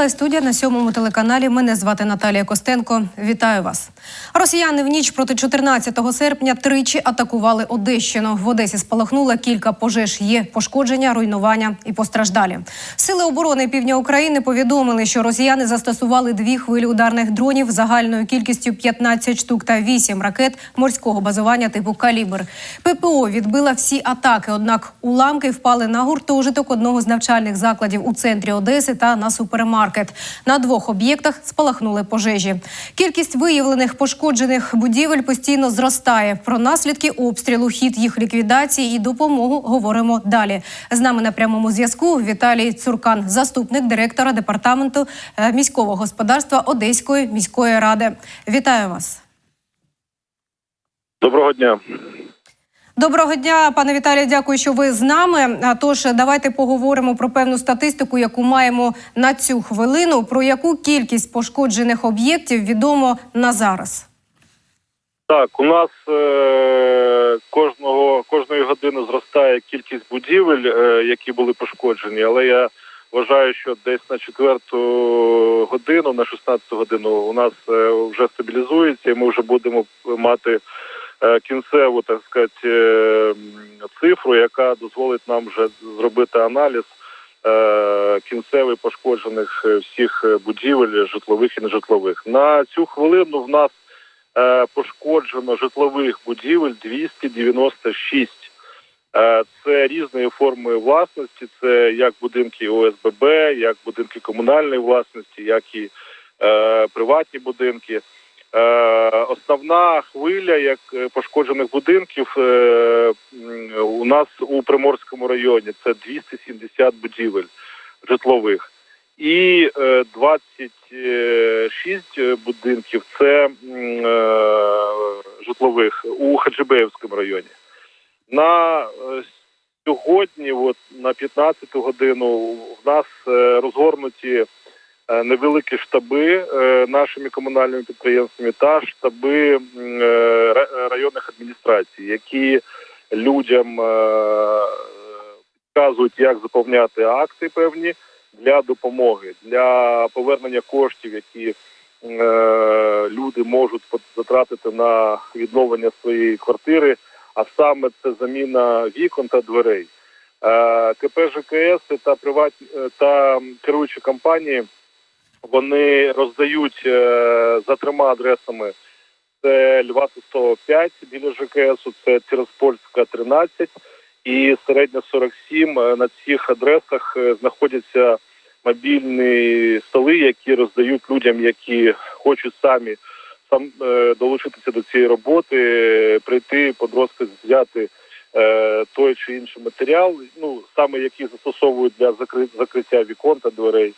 Миколаїв студія на сьомому телеканалі. Мене звати Наталія Костенко. Вітаю вас. Росіяни в ніч проти 14 серпня тричі атакували Одещину. В Одесі спалахнуло кілька пожеж. Є пошкодження, руйнування і постраждалі. Сили оборони півдня України повідомили, що росіяни застосували дві хвилі ударних дронів загальною кількістю 15 штук та 8 ракет морського базування типу Калібр. ППО відбила всі атаки, однак уламки впали на гуртожиток одного з навчальних закладів у центрі Одеси та на супермаркет. На двох об'єктах спалахнули пожежі. Кількість виявлених пошкоджених будівель постійно зростає. Про наслідки обстрілу, хід їх ліквідації і допомогу говоримо далі. З нами на прямому зв'язку Віталій Цуркан, заступник директора департаменту е, міського господарства Одеської міської ради. Вітаю вас. Доброго дня. Доброго дня, пане Віталію. Дякую, що ви з нами. Тож давайте поговоримо про певну статистику, яку маємо на цю хвилину. Про яку кількість пошкоджених об'єктів відомо на зараз. Так, у нас е- кожного кожної години зростає кількість будівель, е- які були пошкоджені, але я вважаю, що десь на четверту годину, на 16 годину, у нас е- вже стабілізується, і ми вже будемо мати кінцеву, так сказати, е- цифру, яка дозволить нам вже зробити аналіз. е, Кінцевий пошкоджених е, всіх е, будівель, житлових і нежитлових. На цю хвилину в нас е, пошкоджено житлових будівель 296. Е, Це різної форми власності, це як будинки ОСББ, як будинки комунальної власності, як і е, приватні будинки. Е, основна хвиля як е, пошкоджених будинків е, у нас у Приморському районі це 270 будівель житлових. І е, 26 е, будинків це житлових у Хаджибеївському районі. На сьогодні, от на 15 годину, в нас розгорнуті невеликі штаби е, нашими комунальними підприємствами та штаби е, районних адміністрацій, які людям е, підказують, як заповняти акти певні для допомоги, для повернення коштів, які е, люди можуть затратити на відновлення своєї квартири, а саме це заміна вікон та дверей. Е, КП ЖКС та приватні е, та керуючі компанії вони роздають е, за трьома адресами. Це Льва 5 біля ЖКС, це Тираспольська 13 і середня 47. Е, На цих адресах е, знаходяться мобільні столи, які роздають людям, які хочуть самі сам долучитися до цієї роботи, прийти под розпис взяти той чи інший матеріал, ну саме які застосовують для закри- закриття вікон та дверей.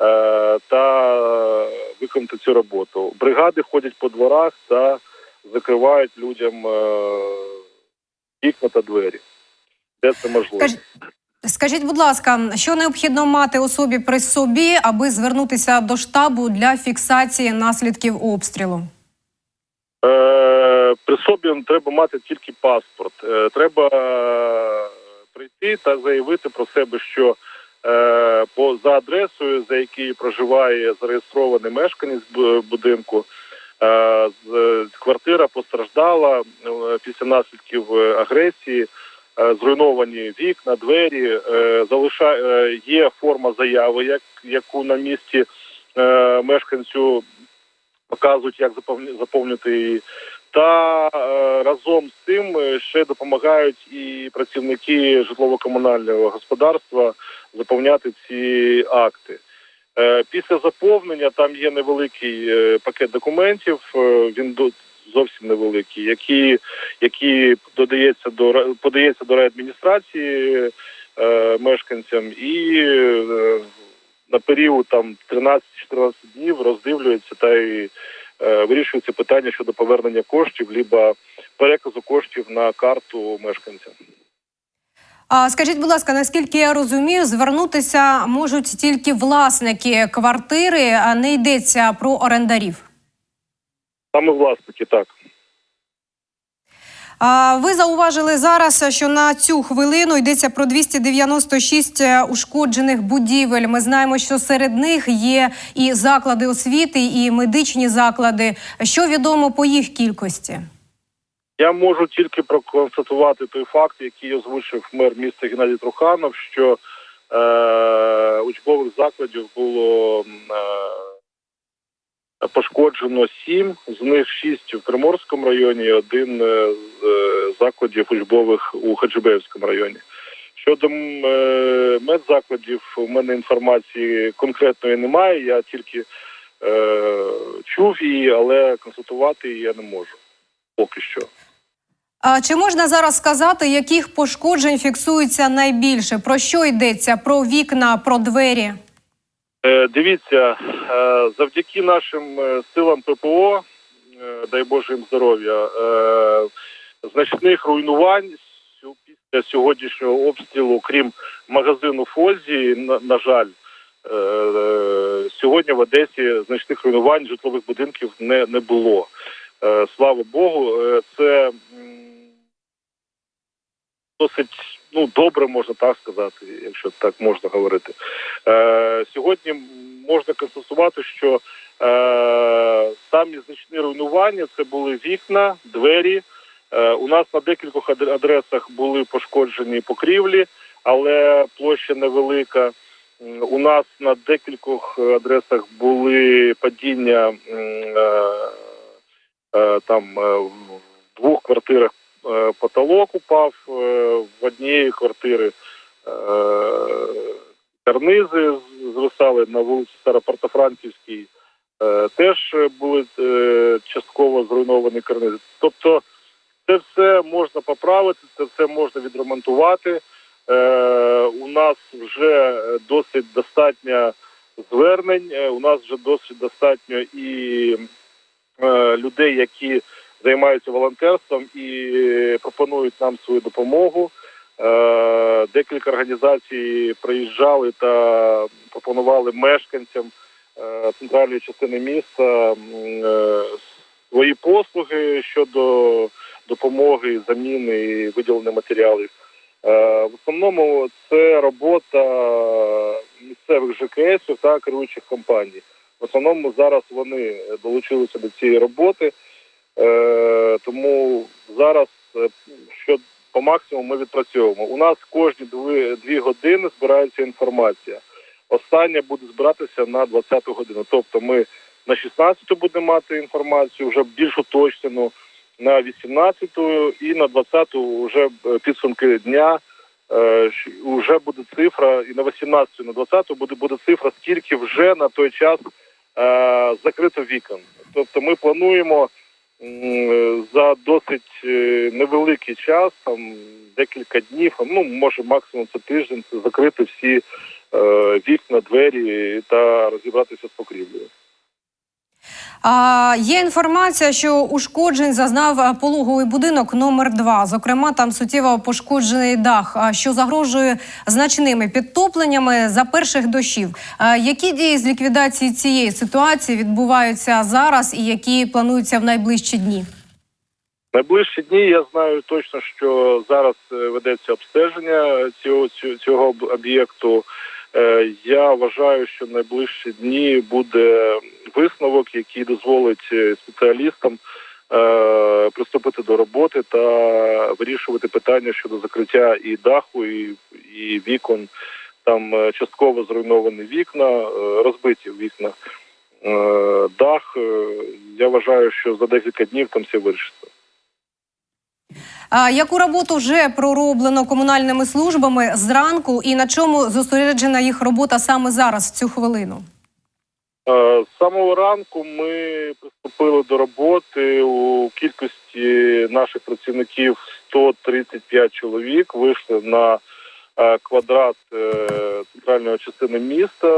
Е, Та е, виконати цю роботу. Бригади ходять по дворах та закривають людям е, вікна та двері, де це можливо. Скажіть, будь ласка, що необхідно мати особі при собі, аби звернутися до штабу для фіксації наслідків обстрілу? Е, при собі треба мати тільки паспорт. Е, треба прийти та заявити про себе, що е, по за адресою, за якою проживає зареєстрований мешканець будинку, е, квартира постраждала е, після наслідків е, агресії. е, Зруйновані вікна, двері, е, залиша е, є форма заяви, як яку на місці е, мешканцю показують, як заповнити її. Та е, разом з тим е, ще допомагають і працівники житлово-комунального господарства заповняти ці акти. Е, після заповнення там є невеликий пакет документів. він зовсім невеликий, які, які додається до подається до райадміністрації е, мешканцям і на період там 13-14 днів роздивлюється та е, вирішується питання щодо повернення коштів, либо переказу коштів на карту мешканця. Скажіть, будь ласка, наскільки я розумію, звернутися можуть тільки власники квартири, а не йдеться про орендарів. Саме власники, так. Ви зауважили зараз, що на цю хвилину йдеться про 296 ушкоджених будівель. Ми знаємо, що серед них є і заклади освіти, і медичні заклади. Що відомо по їх кількості? Я можу тільки проконстатувати той факт, який озвучив мер міста Геннадій Труханов, що е, учбових закладів було е, пошкоджено сім, з них шість в Приморському районі, один е, з е, закладів учбових у Хаджибеївському районі. Щодо е, медзакладів, у мене інформації конкретної немає. Я тільки е, чув її, але констатувати її я не можу поки що. А чи можна зараз сказати, яких пошкоджень фіксується найбільше? Про що йдеться? Про вікна, про двері? Е, Дивіться, е, завдяки нашим е, силам ППО, дай Боже їм здоров'я, значних руйнувань після сьогоднішнього обстрілу, крім магазину Фозі, на, жаль, сьогодні в Одесі значних руйнувань житлових будинків не, було. Слава Богу, це досить ну добре, можна так сказати, якщо так можна говорити. Е, сьогодні можна констатувати, що е, самі значні руйнування це були вікна, двері. Е, у нас на декількох адресах були пошкоджені покрівлі, але площа невелика. У нас на декількох адресах були падіння е, е, там е, в двох квартирах потолок упав, е, в однієї квартири е, карнизи звисали на вулиці Старопортофранківській. Е, Теж були е, частково зруйновані карнизи. Тобто це все можна поправити, це все можна відремонтувати. Е, У нас вже досить достатньо звернень, е, у нас вже досить достатньо і е, людей, які займаються волонтерством і пропонують нам свою допомогу. Е, Декілька організацій приїжджали та пропонували мешканцям е, центральної частини міста е, свої послуги щодо допомоги, заміни і виділення матеріалів. В основному це робота місцевих ЖКСів та керуючих компаній. В основному зараз вони долучилися до цієї роботи, Е, тому зараз е, що по максимуму ми відпрацьовуємо. У нас кожні дві, дві години збирається інформація. Остання буде збиратися на 20-ту годину. Тобто ми на 16-ту будемо мати інформацію вже більш уточнену, на 18-ту і на 20-ту вже е, підсумки дня. Е, Вже буде цифра, і на 18-ту, і на 20-ту буде, буде цифра, скільки вже на той час е, закрито вікон. Тобто ми плануємо за досить е, невеликий час, там декілька днів, ну може максимум це тиждень, закрити всі е, вікна, двері та розібратися з покрівлею. А, є інформація, що ушкоджень зазнав пологовий будинок номер 2 Зокрема, там суттєво пошкоджений дах, що загрожує значними підтопленнями за перших дощів. А, які дії з ліквідації цієї ситуації відбуваються зараз і які плануються в найближчі дні? Найближчі дні я знаю точно, що зараз е, ведеться обстеження цього, цього об'єкту. Е, Я вважаю, що найближчі дні буде висновок, який дозволить е, спеціалістам е, приступити до роботи та вирішувати питання щодо закриття і даху, і, і вікон. Там частково зруйновані вікна, розбиті вікна, дах. Я вважаю, що за декілька днів там все вирішиться. Яку роботу вже пророблено комунальними службами зранку, і на чому зосереджена їх робота саме зараз, в цю хвилину? Е, З самого ранку ми приступили до роботи у кількості наших працівників 135 чоловік. Вийшли на е, квадрат е, центральної частини міста.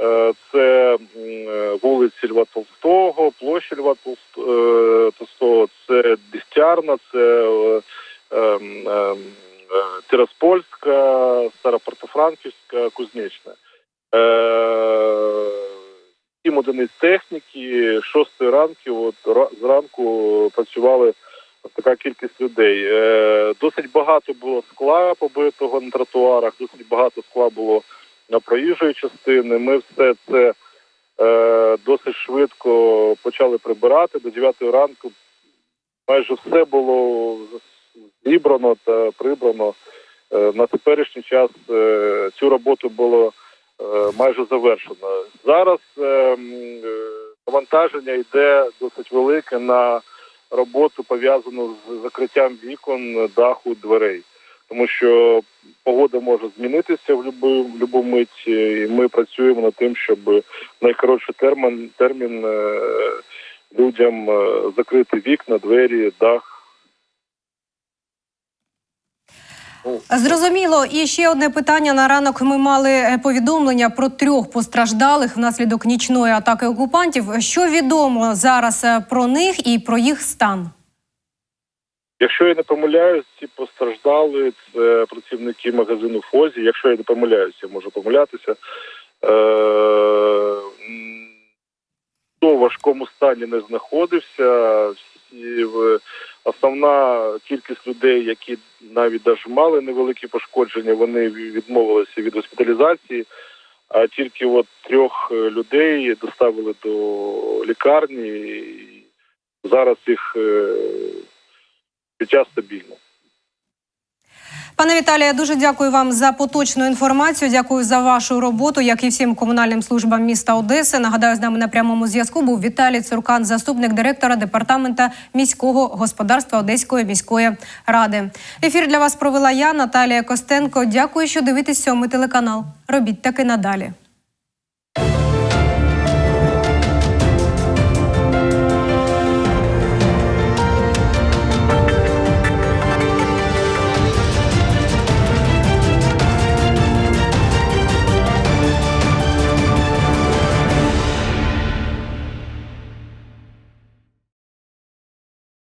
Е, Це е, вулиці Льва Толстого, площа Льва е, Толстого, це Дегтярна, це ем, ем, Тираспольська, Старопортофранківська, Кузнечна. Е, Сім одиниць техніки, шостої ранки, от ра- зранку працювали така кількість людей. Досить багато було скла побитого на тротуарах, досить багато скла було проїжджої частини. Ми все це е, досить швидко почали прибирати. До 9 ранку майже все було зібрано та прибрано. Е, На теперішній час е, цю роботу було е, майже завершено. Зараз е, е, навантаження йде досить велике на роботу пов'язану з закриттям вікон, даху, дверей, тому що погода може змінитися в будь-яку мить, і ми працюємо над тим, щоб найкоротший термін термін е, людям е, закрити вікна, двері, дах. Зрозуміло. І ще одне питання. На ранок ми мали е, повідомлення про трьох постраждалих внаслідок нічної атаки окупантів. Що відомо зараз е, про них і про їх стан? Якщо я не помиляюсь, ці постраждали це працівники магазину Фозі. Якщо я не помиляюсь, я можу помилятися. Е, хто в важкому стані не знаходився. Основна кількість людей, які навіть даже мали невеликі пошкодження, вони відмовилися від госпіталізації. А тільки от трьох е, людей доставили до лікарні. Зараз їх е, життя стабільне. Пане Віталію, я дуже дякую вам за поточну інформацію. Дякую за вашу роботу, як і всім комунальним службам міста Одеси. Нагадаю, з нами на прямому зв'язку був Віталій Цуркан, заступник директора департамента міського господарства Одеської міської ради. Ефір для вас провела я, Наталія Костенко. Дякую, що дивитесь сьомий телеканал. Робіть таки надалі.